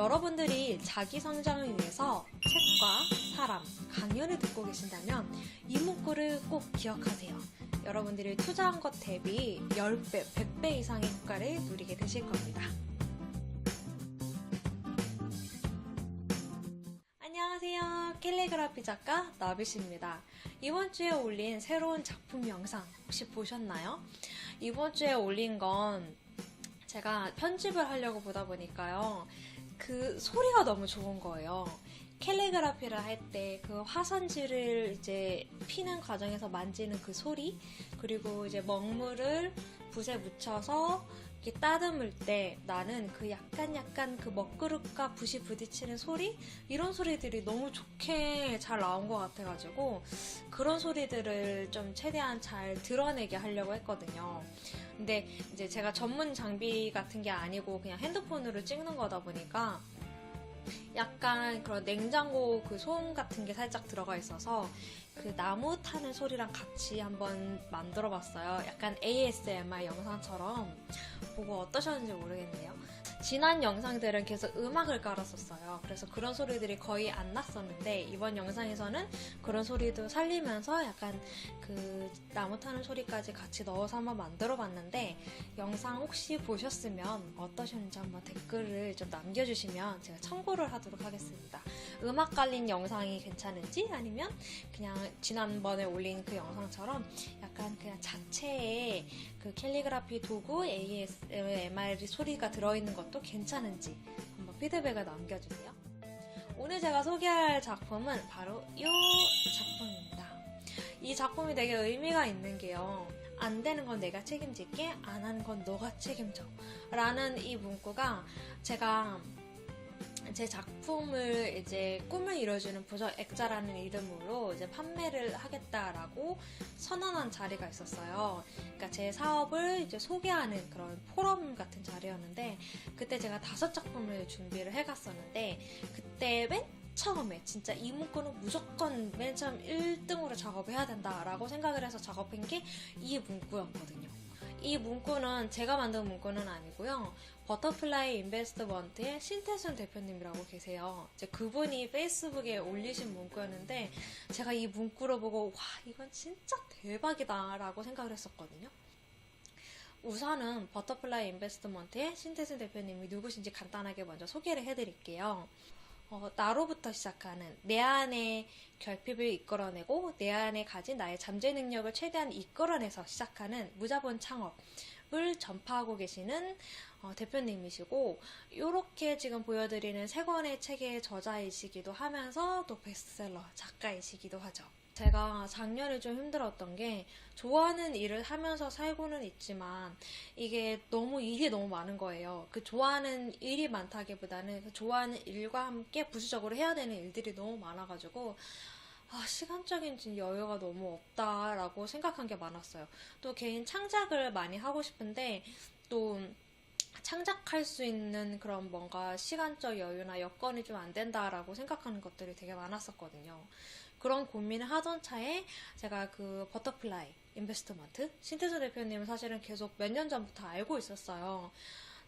여러분들이 자기 성장을 위해서 책과 사람, 강연을 듣고 계신다면 이 문구를 꼭 기억하세요. 여러분들이 투자한 것 대비 10배, 100배 이상의 효과를 누리게 되실 겁니다. 안녕하세요. 캘리그라피 작가 나비씨입니다. 이번 주에 올린 새로운 작품 영상 혹시 보셨나요? 이번 주에 올린 건 제가 편집을 하려고 보다 보니까요. 그 소리가 너무 좋은 거예요. 캘리그라피를 할 때 그 화선지를 이제 피는 과정에서 만지는 그 소리, 그리고 이제 먹물을 붓에 묻혀서 이렇게 따듬을 때 나는 그 약간 약간 그 먹그릇과 붓이 부딪히는 소리 이런 소리들이 너무 좋게 잘 나온 것 같아가지고 그런 소리들을 좀 최대한 잘 드러내게 하려고 했거든요. 근데 이제 제가 전문 장비 같은 게 아니고 그냥 핸드폰으로 찍는 거다 보니까 약간 그런 냉장고 그 소음 같은 게 살짝 들어가 있어서 그 나무 타는 소리랑 같이 한번 만들어 봤어요. 약간 ASMR 영상처럼 보고 어떠셨는지 모르겠네요. 지난 영상들은 계속 음악을 깔았었어요. 그래서 그런 소리들이 거의 안 났었는데 이번 영상에서는 그런 소리도 살리면서 약간 그 나무 타는 소리까지 같이 넣어서 한번 만들어 봤는데 영상 혹시 보셨으면 어떠셨는지 한번 댓글을 좀 남겨주시면 제가 참고를 하도록 하겠습니다. 음악 깔린 영상이 괜찮은지 아니면 그냥 지난번에 올린 그 영상처럼 약간 그냥 자체에 그 캘리그라피 도구 ASMR 소리가 들어있는 것도 괜찮은지 한번 피드백을 남겨주세요. 오늘 제가 소개할 작품은 바로 이 작품입니다. 이 작품이 되게 의미가 있는 게요. 안 되는 건 내가 책임질게, 안 하는 건 너가 책임져. 라는 이 문구가 제가 제 작품을 이제 꿈을 이뤄주는 부서 액자라는 이름으로 이제 판매를 하겠다라고 선언한 자리가 있었어요. 그러니까 제 사업을 이제 소개하는 그런 포럼 같은 자리였는데 그때 제가 다섯 작품을 준비를 해갔었는데 그때 맨 처음에 진짜 이 문구는 무조건 맨 처음 1등으로 작업해야 된다라고 생각을 해서 작업한 게 이 문구였거든요. 이 문구는 제가 만든 문구는 아니고요. 버터플라이 인베스트먼트의 신태순 대표님이라고 계세요. 이제 그분이 페이스북에 올리신 문구였는데 제가 이 문구를 보고 와 이건 진짜 대박이다라고 생각을 했었거든요. 우선은 버터플라이 인베스트먼트의 신태순 대표님이 누구신지 간단하게 먼저 소개를 해드릴게요. 어, 나로부터 시작하는 내 안의 결핍을 이끌어내고 내 안에 가진 나의 잠재 능력을 최대한 이끌어내서 시작하는 무자본 창업을 전파하고 계시는 어, 대표님이시고 이렇게 지금 보여드리는 세 권의 책의 저자이시기도 하면서 또 베스트셀러 작가이시기도 하죠. 제가 작년에 좀 힘들었던 게 좋아하는 일을 하면서 살고는 있지만 이게 너무 일이 너무 많은 거예요. 그 좋아하는 일이 많다기보다는 그 좋아하는 일과 함께 부수적으로 해야 되는 일들이 너무 많아가지고 아, 시간적인 여유가 너무 없다라고 생각한 게 많았어요. 또 개인 창작을 많이 하고 싶은데 또 창작할 수 있는 그런 뭔가 시간적 여유나 여건이 좀 안 된다라고 생각하는 것들이 되게 많았었거든요. 그런 고민을 하던 차에 제가 그 버터플라이 인베스트먼트 신태수 대표님은 사실은 계속 몇 년 전부터 알고 있었어요.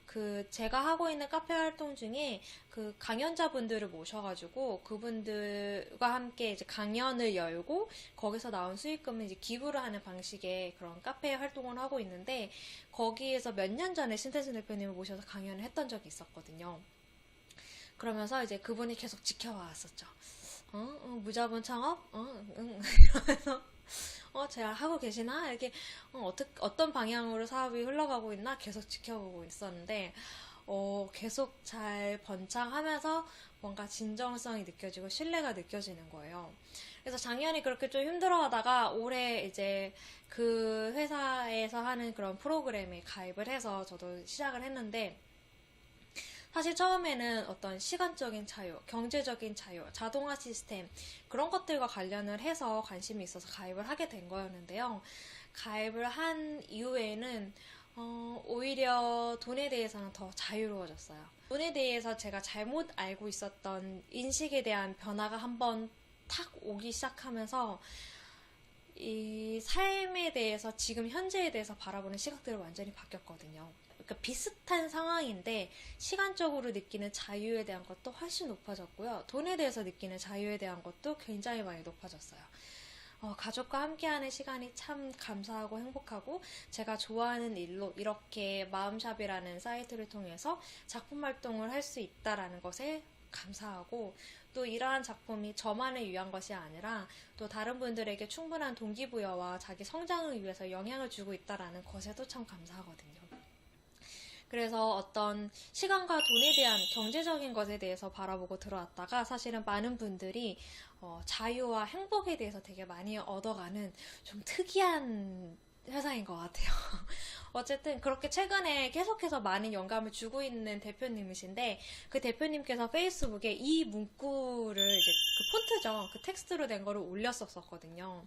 그 제가 하고 있는 카페 활동 중에 그 강연자분들을 모셔가지고 그분들과 함께 이제 강연을 열고 거기서 나온 수익금을 이제 기부를 하는 방식의 그런 카페 활동을 하고 있는데 거기에서 몇 년 전에 신태순 대표님을 모셔서 강연을 했던 적이 있었거든요. 그러면서 이제 그분이 계속 지켜왔었죠. 어, 어 무자본 창업, 어, 응, 이러면서 어, 잘 하고 계시나? 이렇게, 어, 어떻, 어떤 방향으로 사업이 흘러가고 있나 계속 지켜보고 있었는데, 어, 계속 잘 번창하면서 뭔가 진정성이 느껴지고 신뢰가 느껴지는 거예요. 그래서 작년에 그렇게 좀 힘들어 하다가 올해 이제 그 회사에서 하는 그런 프로그램에 가입을 해서 저도 시작을 했는데, 사실 처음에는 어떤 시간적인 자유, 경제적인 자유, 자동화 시스템 그런 것들과 관련을 해서 관심이 있어서 가입을 하게 된 거였는데요. 가입을 한 이후에는 어, 오히려 돈에 대해서는 더 자유로워졌어요. 돈에 대해서 제가 잘못 알고 있었던 인식에 대한 변화가 한번 탁 오기 시작하면서 이 삶에 대해서 지금 현재에 대해서 바라보는 시각들이 완전히 바뀌었거든요. 그러니까 비슷한 상황인데 시간적으로 느끼는 자유에 대한 것도 훨씬 높아졌고요. 돈에 대해서 느끼는 자유에 대한 것도 굉장히 많이 높아졌어요. 어, 가족과 함께하는 시간이 참 감사하고 행복하고 제가 좋아하는 일로 이렇게 마음샵이라는 사이트를 통해서 작품 활동을 할 수 있다라는 것에 감사하고 또 이러한 작품이 저만을 위한 것이 아니라 또 다른 분들에게 충분한 동기부여와 자기 성장을 위해서 영향을 주고 있다라는 것에도 참 감사하거든요. 그래서 어떤 시간과 돈에 대한 경제적인 것에 대해서 바라보고 들어왔다가 사실은 많은 분들이 어, 자유와 행복에 대해서 되게 많이 얻어가는 좀 특이한 회사인 것 같아요. 어쨌든 그렇게 최근에 계속해서 많은 영감을 주고 있는 대표님이신데 그 대표님께서 페이스북에 이 문구를 이제 그 폰트죠. 그 텍스트로 된 거를 올렸었거든요.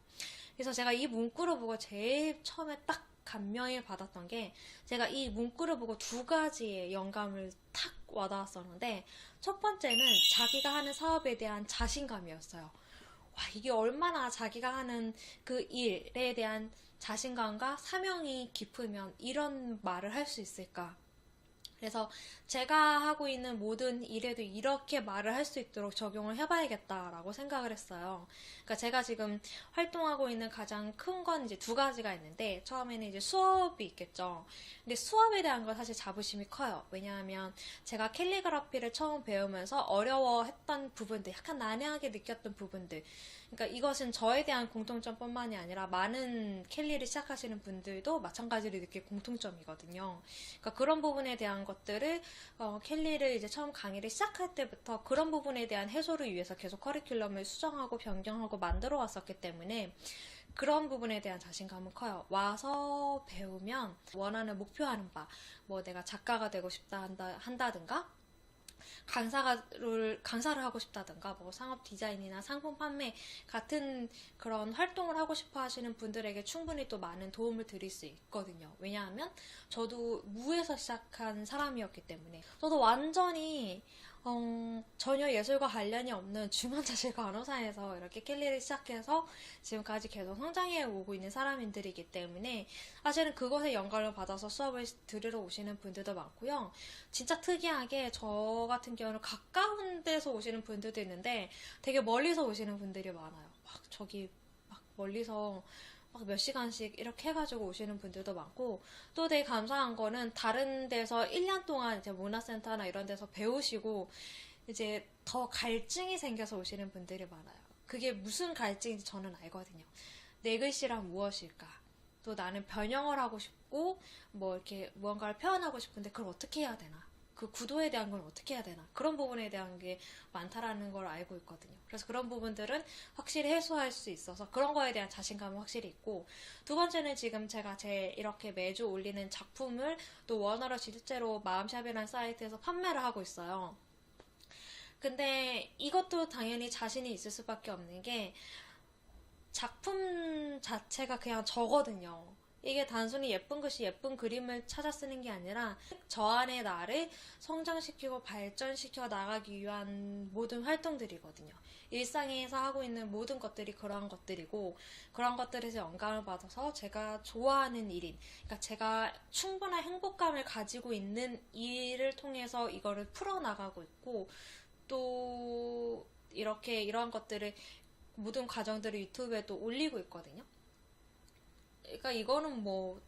그래서 제가 이 문구를 보고 제일 처음에 딱 감명을 받았던 게 제가 이 문구를 보고 두 가지의 영감을 탁 와닿았었는데 첫 번째는 자기가 하는 사업에 대한 자신감이었어요. 와, 이게 얼마나 자기가 하는 그 일에 대한 자신감과 사명이 깊으면 이런 말을 할 수 있을까? 그래서 제가 하고 있는 모든 일에도 이렇게 말을 할 수 있도록 적용을 해봐야겠다라고 생각을 했어요. 그러니까 제가 지금 활동하고 있는 가장 큰 건 이제 두 가지가 있는데 처음에는 이제 수업이 있겠죠. 근데 수업에 대한 건 사실 자부심이 커요. 왜냐하면 제가 캘리그라피를 처음 배우면서 어려워했던 부분들, 약간 난해하게 느꼈던 부분들. 그러니까 이것은 저에 대한 공통점뿐만이 아니라 많은 캘리를 시작하시는 분들도 마찬가지로 느낄 공통점이거든요. 그러니까 그런 부분에 대한 것들을 어, 캘리를 이제 처음 강의를 시작할 때부터 그런 부분에 대한 해소를 위해서 계속 커리큘럼을 수정하고 변경하고 만들어 왔었기 때문에 그런 부분에 대한 자신감은 커요. 와서 배우면 원하는 목표하는 바, 뭐 내가 작가가 되고 싶다 한다, 한다든가, 강사를 강사를 하고 싶다든가 뭐 상업 디자인이나 상품 판매 같은 그런 활동을 하고 싶어 하시는 분들에게 충분히 또 많은 도움을 드릴 수 있거든요. 왜냐하면 저도 무에서 시작한 사람이었기 때문에 저도 완전히 어, 전혀 예술과 관련이 없는 중환자실 간호사에서 이렇게 캘리를 시작해서 지금까지 계속 성장해 오고 있는 사람들이기 때문에 사실은 그것에 영감을 받아서 수업을 들으러 오시는 분들도 많고요. 진짜 특이하게 저 같은 경우는 가까운 데서 오시는 분들도 있는데 되게 멀리서 오시는 분들이 많아요. 막 저기 막 멀리서 막 몇 시간씩 이렇게 해가지고 오시는 분들도 많고 또 되게 감사한 거는 다른 데서 1년 동안 이제 문화센터나 이런 데서 배우시고 이제 더 갈증이 생겨서 오시는 분들이 많아요. 그게 무슨 갈증인지 저는 알거든요. 내 글씨란 무엇일까? 또 나는 변형을 하고 싶고 뭐 이렇게 무언가를 표현하고 싶은데 그걸 어떻게 해야 되나? 그 구도에 대한 건 어떻게 해야 되나 그런 부분에 대한 게 많다라는 걸 알고 있거든요. 그래서 그런 부분들은 확실히 해소할 수 있어서 그런 거에 대한 자신감은 확실히 있고 두 번째는 지금 제가 제 이렇게 매주 올리는 작품을 또 원어로 실제로 마음샵이라는 사이트에서 판매를 하고 있어요. 근데 이것도 당연히 자신이 있을 수밖에 없는 게 작품 자체가 그냥 저거든요. 이게 단순히 예쁜 글씨, 예쁜 그림을 찾아 쓰는 게 아니라 저 안에 나를 성장시키고 발전시켜 나가기 위한 모든 활동들이거든요. 일상에서 하고 있는 모든 것들이 그러한 것들이고 그런 것들에서 영감을 받아서 제가 좋아하는 일인, 그러니까 제가 충분한 행복감을 가지고 있는 일을 통해서 이거를 풀어나가고 있고 또 이렇게 이러한 것들을 모든 과정들을 유튜브에 또 올리고 있거든요. 그러니까 이거는 뭐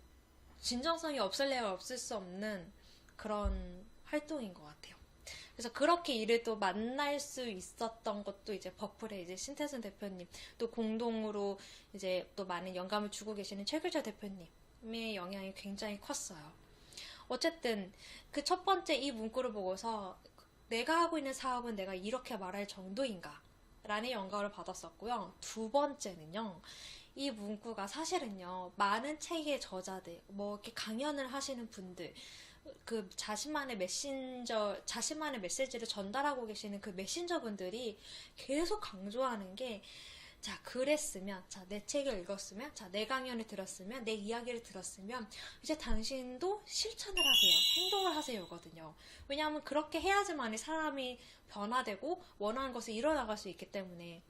진정성이 없을래야 없을 수 없는 그런 활동인 것 같아요. 그래서 그렇게 일을 또 만날 수 있었던 것도 이제 버플의 이제 신태순 대표님 또 공동으로 이제 또 많은 영감을 주고 계시는 최규철 대표님의 영향이 굉장히 컸어요. 어쨌든 그 첫 번째 이 문구를 보고서 내가 하고 있는 사업은 내가 이렇게 말할 정도인가 라는 영감을 받았었고요. 두 번째는요. 이 문구가 사실은요, 많은 책의 저자들, 뭐, 이렇게 강연을 하시는 분들, 그 자신만의 메신저, 자신만의 메시지를 전달하고 계시는 그 메신저 분들이 계속 강조하는 게, 자, 그랬으면, 자, 내 책을 읽었으면, 자, 내 강연을 들었으면, 내 이야기를 들었으면, 이제 당신도 실천을 하세요. 행동을 하세요거든요. 왜냐하면 그렇게 해야지만이 사람이 변화되고 원하는 것을 이뤄나갈 수 있기 때문에.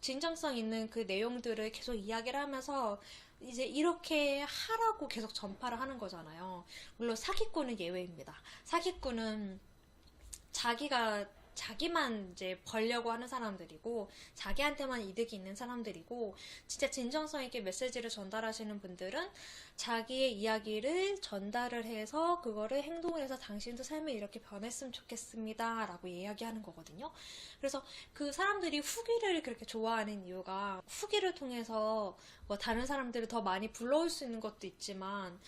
진정성 있는 그 내용들을 계속 이야기를 하면서 이제 이렇게 하라고 계속 전파를 하는 거잖아요. 물론 사기꾼은 예외입니다. 사기꾼은 자기가 자기만 이제 벌려고 하는 사람들이고 자기한테만 이득이 있는 사람들이고 진짜 진정성 있게 메시지를 전달하시는 분들은 자기의 이야기를 전달을 해서 그거를 행동을 해서 당신도 삶이 이렇게 변했으면 좋겠습니다 라고 이야기하는 거거든요. 그래서 그 사람들이 후기를 그렇게 좋아하는 이유가 후기를 통해서 뭐 다른 사람들을 더 많이 불러올 수 있는 것도 있지만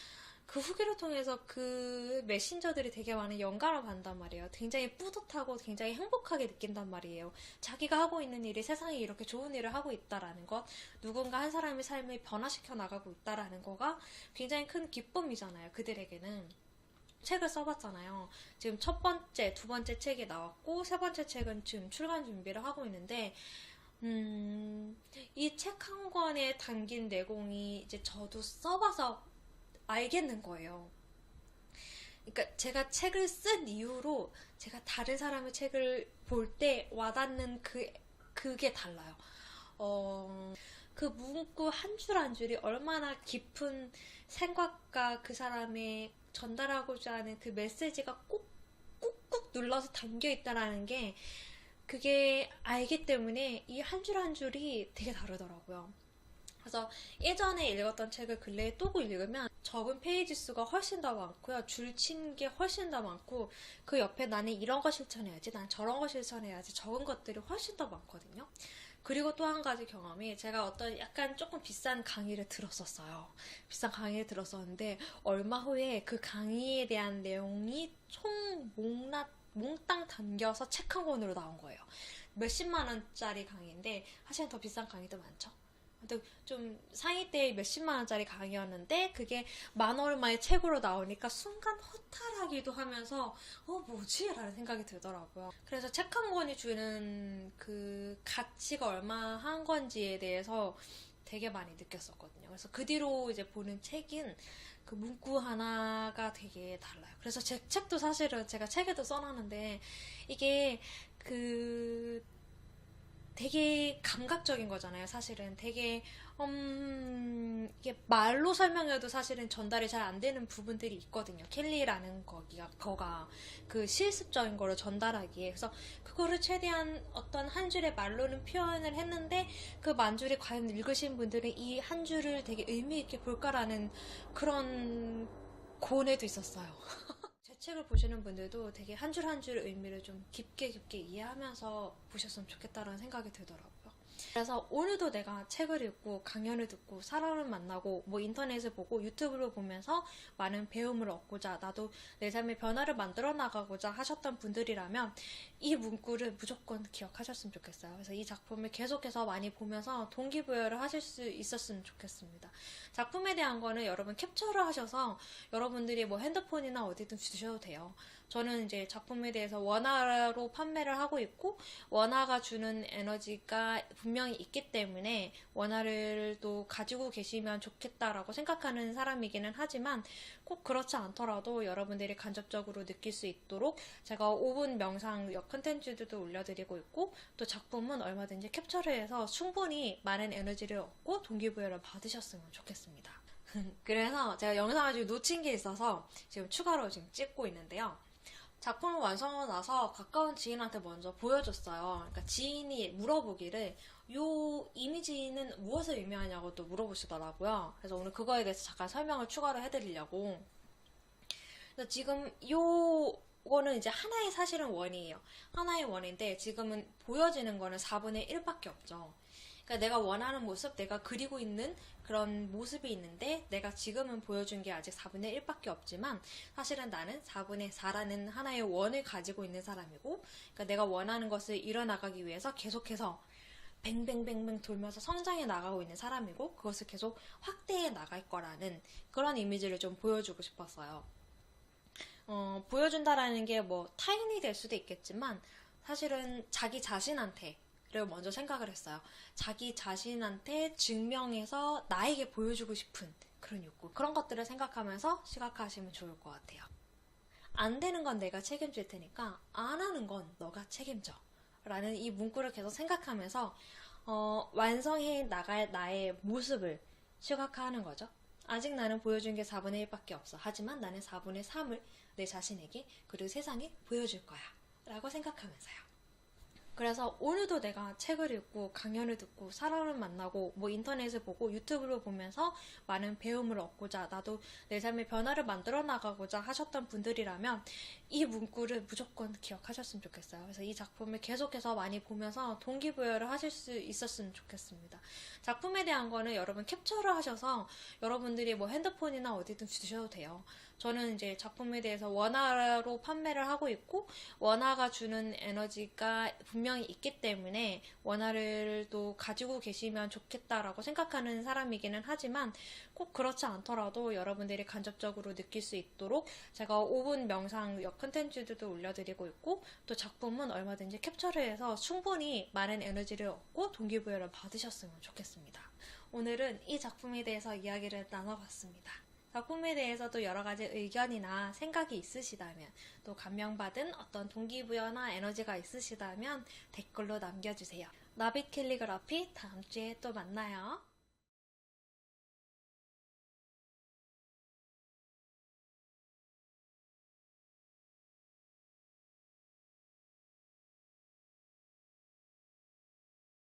그 후기를 통해서 그 메신저들이 되게 많은 영감을 받는단 말이에요. 굉장히 뿌듯하고 굉장히 행복하게 느낀단 말이에요. 자기가 하고 있는 일이 세상에 이렇게 좋은 일을 하고 있다라는 것, 누군가 한 사람의 삶을 변화시켜 나가고 있다라는 거가 굉장히 큰 기쁨이잖아요. 그들에게는. 책을 써봤잖아요. 지금 첫 번째, 두 번째 책이 나왔고, 세 번째 책은 지금 출간 준비를 하고 있는데, 음, 이 책 한 권에 담긴 내공이 이제 저도 써봐서 알겠는 거예요. 그러니까 제가 책을 쓴 이후로 제가 다른 사람의 책을 볼 때 와닿는 그 그게 달라요. 어, 그 문구 한 줄 한 줄이 얼마나 깊은 생각과 그 사람의 전달하고자 하는 그 메시지가 꼭 꾹꾹 눌러서 담겨 있다라는 게 그게 알기 때문에 이 한 줄한 줄이 되게 다르더라고요. 그래서 예전에 읽었던 책을 근래에 또 읽으면 적은 페이지 수가 훨씬 더 많고요. 줄친 게 훨씬 더 많고 그 옆에 나는 이런 거 실천해야지, 난 저런 거 실천해야지 적은 것들이 훨씬 더 많거든요. 그리고 또 한 가지 경험이 제가 어떤 약간 조금 비싼 강의를 들었었어요. 비싼 강의를 들었었는데 얼마 후에 그 강의에 대한 내용이 총 몽라, 몽땅 담겨서 책 한 권으로 나온 거예요. 몇십만 원짜리 강의인데 사실은 더 비싼 강의도 많죠. 좀 상위 때 몇십만 원짜리 강의였는데 그게 만 얼마의 책으로 나오니까 순간 허탈하기도 하면서 어 뭐지? 라는 생각이 들더라고요. 그래서 책 한 권이 주는 그 가치가 얼마 한 건지에 대해서 되게 많이 느꼈었거든요. 그래서 그 뒤로 이제 보는 책인 그 문구 하나가 되게 달라요. 그래서 제 책도 사실은 제가 책에도 써놨는데 이게 그 되게 감각적인 거잖아요, 사실은. 되게, 음, 이게 말로 설명해도 사실은 전달이 잘 안 되는 부분들이 있거든요. 켈리라는 거기가, 거가 그 실습적인 거를 전달하기에. 그래서 그거를 최대한 어떤 한 줄의 말로는 표현을 했는데 그 만줄이 과연 읽으신 분들은 이 한 줄을 되게 의미있게 볼까라는 그런 고뇌도 있었어요. 제 책을 보시는 분들도 되게 한 줄 한 줄 의미를 좀 깊게 깊게 이해하면서 보셨으면 좋겠다라는 생각이 들더라고요. 그래서 오늘도 내가 책을 읽고 강연을 듣고 사람을 만나고 뭐 인터넷을 보고 유튜브를 보면서 많은 배움을 얻고자 나도 내 삶의 변화를 만들어 나가고자 하셨던 분들이라면 이 문구를 무조건 기억하셨으면 좋겠어요. 그래서 이 작품을 계속해서 많이 보면서 동기부여를 하실 수 있었으면 좋겠습니다. 작품에 대한 거는 여러분 캡처를 하셔서 여러분들이 뭐 핸드폰이나 어디든 주셔도 돼요. 저는 이제 작품에 대해서 원화로 판매를 하고 있고 원화가 주는 에너지가 분명히 있기 때문에 원화를 또 가지고 계시면 좋겠다라고 생각하는 사람이기는 하지만 꼭 그렇지 않더라도 여러분들이 간접적으로 느낄 수 있도록 제가 5분 명상 컨텐츠들도 올려드리고 있고 또 작품은 얼마든지 캡처를 해서 충분히 많은 에너지를 얻고 동기부여를 받으셨으면 좋겠습니다. 그래서 제가 영상을 지금 놓친 게 있어서 지금 추가로 지금 찍고 있는데요. 작품을 완성하고 나서 가까운 지인한테 먼저 보여줬어요. 그러니까 지인이 물어보기를 요 이미지는 무엇을 의미하냐고 또 물어보시더라고요. 그래서 오늘 그거에 대해서 잠깐 설명을 추가로 해드리려고. 그래서 지금 요거는 이제 하나의 사실은 원이에요. 하나의 원인데 지금은 보여지는 거는 4분의 1밖에 없죠. 그러니까 내가 원하는 모습, 내가 그리고 있는 그런 모습이 있는데 내가 지금은 보여준 게 아직 4분의 1밖에 없지만 사실은 나는 4분의 4라는 하나의 원을 가지고 있는 사람이고 그러니까 내가 원하는 것을 이뤄나가기 위해서 계속해서 뱅뱅뱅뱅 돌면서 성장해 나가고 있는 사람이고 그것을 계속 확대해 나갈 거라는 그런 이미지를 좀 보여주고 싶었어요. 어, 보여준다라는 게 뭐 타인이 될 수도 있겠지만 사실은 자기 자신한테 를 먼저 생각을 했어요. 자기 자신한테 증명해서 나에게 보여주고 싶은 그런 욕구. 그런 것들을 생각하면서 시각화하시면 좋을 것 같아요. 안 되는 건 내가 책임질 테니까 안 하는 건 너가 책임져. 라는 이 문구를 계속 생각하면서 어, 완성해 나갈 나의 모습을 시각화하는 거죠. 아직 나는 보여준 게 4분의 1밖에 없어. 하지만 나는 4분의 3을 내 자신에게 그리고 세상에 보여줄 거야. 라고 생각하면서요. 그래서 오늘도 내가 책을 읽고 강연을 듣고 사람을 만나고 뭐 인터넷을 보고 유튜브를 보면서 많은 배움을 얻고자 나도 내 삶의 변화를 만들어 나가고자 하셨던 분들이라면 이 문구를 무조건 기억하셨으면 좋겠어요. 그래서 이 작품을 계속해서 많이 보면서 동기부여를 하실 수 있었으면 좋겠습니다. 작품에 대한 거는 여러분 캡처를 하셔서 여러분들이 뭐 핸드폰이나 어디든 주셔도 돼요. 저는 이제 작품에 대해서 원화로 판매를 하고 있고 원화가 주는 에너지가 분명히 있기 때문에 원화를 또 가지고 계시면 좋겠다라고 생각하는 사람이기는 하지만 꼭 그렇지 않더라도 여러분들이 간접적으로 느낄 수 있도록 제가 5분 명상 컨텐츠들도 올려드리고 있고 또 작품은 얼마든지 캡처를 해서 충분히 많은 에너지를 얻고 동기부여를 받으셨으면 좋겠습니다. 오늘은 이 작품에 대해서 이야기를 나눠봤습니다. 작품에 대해서도 여러 가지 의견이나 생각이 있으시다면 또 감명받은 어떤 동기부여나 에너지가 있으시다면 댓글로 남겨주세요. 나빗 캘리그라피 다음 주에 또 만나요.